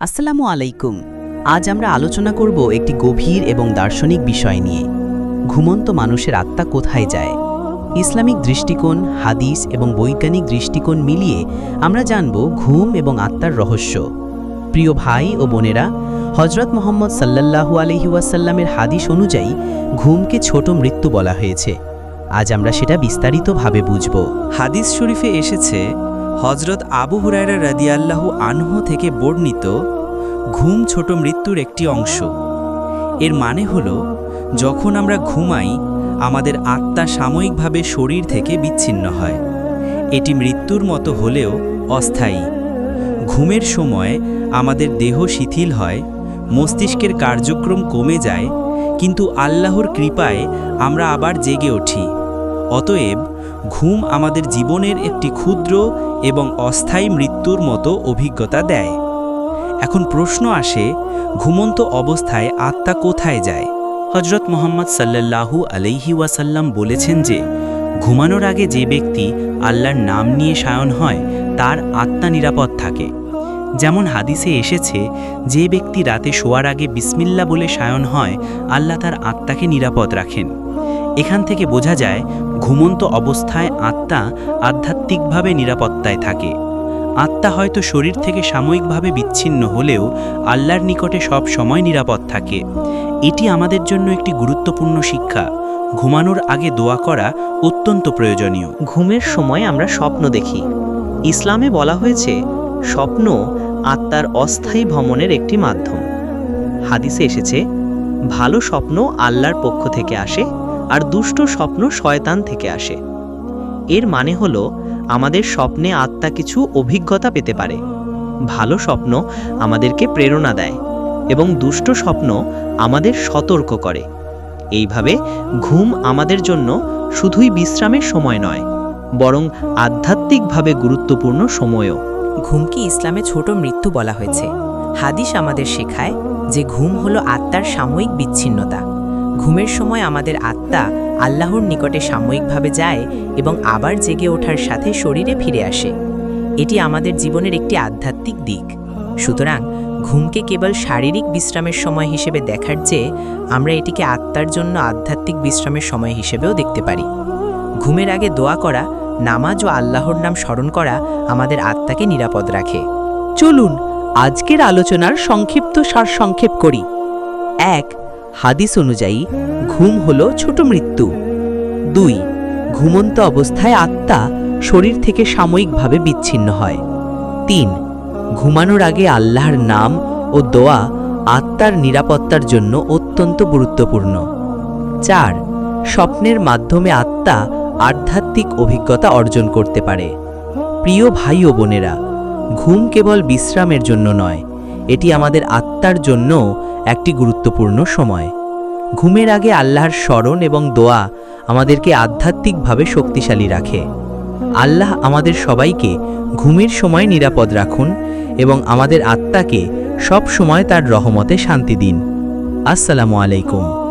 আসসালামু আলাইকুম। আজ আমরা আলোচনা করব একটি গভীর এবং দার্শনিক বিষয় নিয়ে। ঘুমন্ত মানুষের আত্মা কোথায় যায়? ইসলামিক দৃষ্টিকোণ, হাদিস এবং বৈজ্ঞানিক দৃষ্টিকোণ মিলিয়ে আমরা জানব ঘুম এবং আত্মার রহস্য। প্রিয় ভাই ও বোনেরা হজরত মোহাম্মদ সাল্লাল্লাহু আলহি ওয়াসাল্লামের হাদিস অনুযায়ী ঘুমকে ছোট মৃত্যু বলা হয়েছে। আজ আমরা সেটা বিস্তারিতভাবে বুঝব। হাদিস শরীফে এসেছে হজরত আবু হুরায়রা রাদিয়াল্লাহু আনহু থেকে বর্ণিত, ঘুম ছোট মৃত্যুর একটি অংশ। এর মানে হল, যখন আমরা ঘুমাই, আমাদের আত্মা সাময়িকভাবে শরীর থেকে বিচ্ছিন্ন হয়। এটি মৃত্যুর মতো হলেও অস্থায়ী। ঘুমের সময় আমাদের দেহ শিথিল হয়, মস্তিষ্কের কার্যক্রম কমে যায়, কিন্তু আল্লাহর কৃপায় আমরা আবার জেগে উঠি। অতএব ঘুম আমাদের জীবনের একটি ক্ষুদ্র এবং অস্থায়ী মৃত্যুর মতো অভিজ্ঞতা দেয়। এখন প্রশ্ন আসে, ঘুমন্ত অবস্থায় আত্মা কোথায় যায়? হজরত মোহাম্মদ সাল্লাল্লাহু আলাইহি ওয়াসাল্লাম বলেছেন যে, ঘুমানোর আগে যে ব্যক্তি আল্লাহর নাম নিয়ে সায়ন হয়, তার আত্মা নিরাপদ থাকে। যেমন হাদিসে এসেছে, যে ব্যক্তি রাতে শোয়ার আগে বিসমিল্লা বলে সায়ন হয়, আল্লাহ তার আত্মাকে নিরাপদ রাখেন। এখান থেকে বোঝা যায় ঘুমন্ত অবস্থায় আত্মা আধ্যাত্মিকভাবে নিরাপত্তায় থাকে। আত্মা হয়তো শরীর থেকে সাময়িকভাবে বিচ্ছিন্ন হলেও আল্লাহর নিকটে সব সময় নিরাপদ থাকে। এটি আমাদের জন্য একটি গুরুত্বপূর্ণ শিক্ষা। ঘুমানোর আগে দোয়া করা অত্যন্ত প্রয়োজনীয়। ঘুমের সময় আমরা স্বপ্ন দেখি। ইসলামে বলা হয়েছে, স্বপ্ন আত্মার অস্থায়ী ভ্রমণের একটি মাধ্যম। হাদিসে এসেছে, ভালো স্বপ্ন আল্লাহর পক্ষ থেকে আসে আর দুষ্ট স্বপ্ন শয়তান থেকে আসে। এর মানে হলো, আমাদের স্বপ্নে আত্মা কিছু অভিজ্ঞতা পেতে পারে। ভালো স্বপ্ন আমাদেরকে প্রেরণা দেয় এবং দুষ্ট স্বপ্ন আমাদের সতর্ক করে। এইভাবে ঘুম আমাদের জন্য শুধুই বিশ্রামের সময় নয়, বরং আধ্যাত্মিকভাবে গুরুত্বপূর্ণ সময়ও। ঘুমকে ইসলামে ছোট মৃত্যু বলা হয়েছে। হাদিস আমাদের শেখায় যে ঘুম হলো আত্মার সাময়িক বিচ্ছিন্নতা। ঘুমের সময় আমাদের আত্মা আল্লাহর নিকটে সাময়িকভাবে যায় এবং আবার জেগে ওঠার সাথে শরীরে ফিরে আসে। এটি আমাদের জীবনের একটি আধ্যাত্মিক দিক। সুতরাং ঘুমকে কেবল শারীরিক বিশ্রামের সময় হিসেবে দেখার চেয়ে আমরা এটিকে আত্মার জন্য আধ্যাত্মিক বিশ্রামের সময় হিসেবেও দেখতে পারি। ঘুমের আগে দোয়া করা, নামাজ ও আল্লাহর নাম স্মরণ করা আমাদের আত্মাকে নিরাপদ রাখে। চলুন আজকের আলোচনার সংক্ষিপ্ত সারসংক্ষেপ করি। এক হাদিস অনুযায়ী, ঘুম হল ছোট মৃত্যু। দুই, ঘুমন্ত অবস্থায় আত্মা শরীর থেকে সাময়িকভাবে বিচ্ছিন্ন হয়। তিন, ঘুমানোর আগে আল্লাহর নাম ও দোয়া আত্মার নিরাপত্তার জন্য অত্যন্ত গুরুত্বপূর্ণ। চার, স্বপ্নের মাধ্যমে আত্মা আধ্যাত্মিক অভিজ্ঞতা অর্জন করতে পারে। প্রিয় ভাই ও বোনেরা, ঘুম কেবল বিশ্রামের জন্য নয় এটি আমাদের আত্মার জন্য একটি গুরুত্বপূর্ণ সময়। ঘুমের আগে আল্লাহর স্মরণ এবং দোয়া আমাদেরকে আধ্যাত্মিকভাবে শক্তিশালী রাখে। আল্লাহ আমাদের সবাইকে ঘুমের সময় নিরাপদ রাখুন এবং আমাদের আত্মাকে সব সময় তার রহমতে শান্তি দিন। আসসালামু আলাইকুম।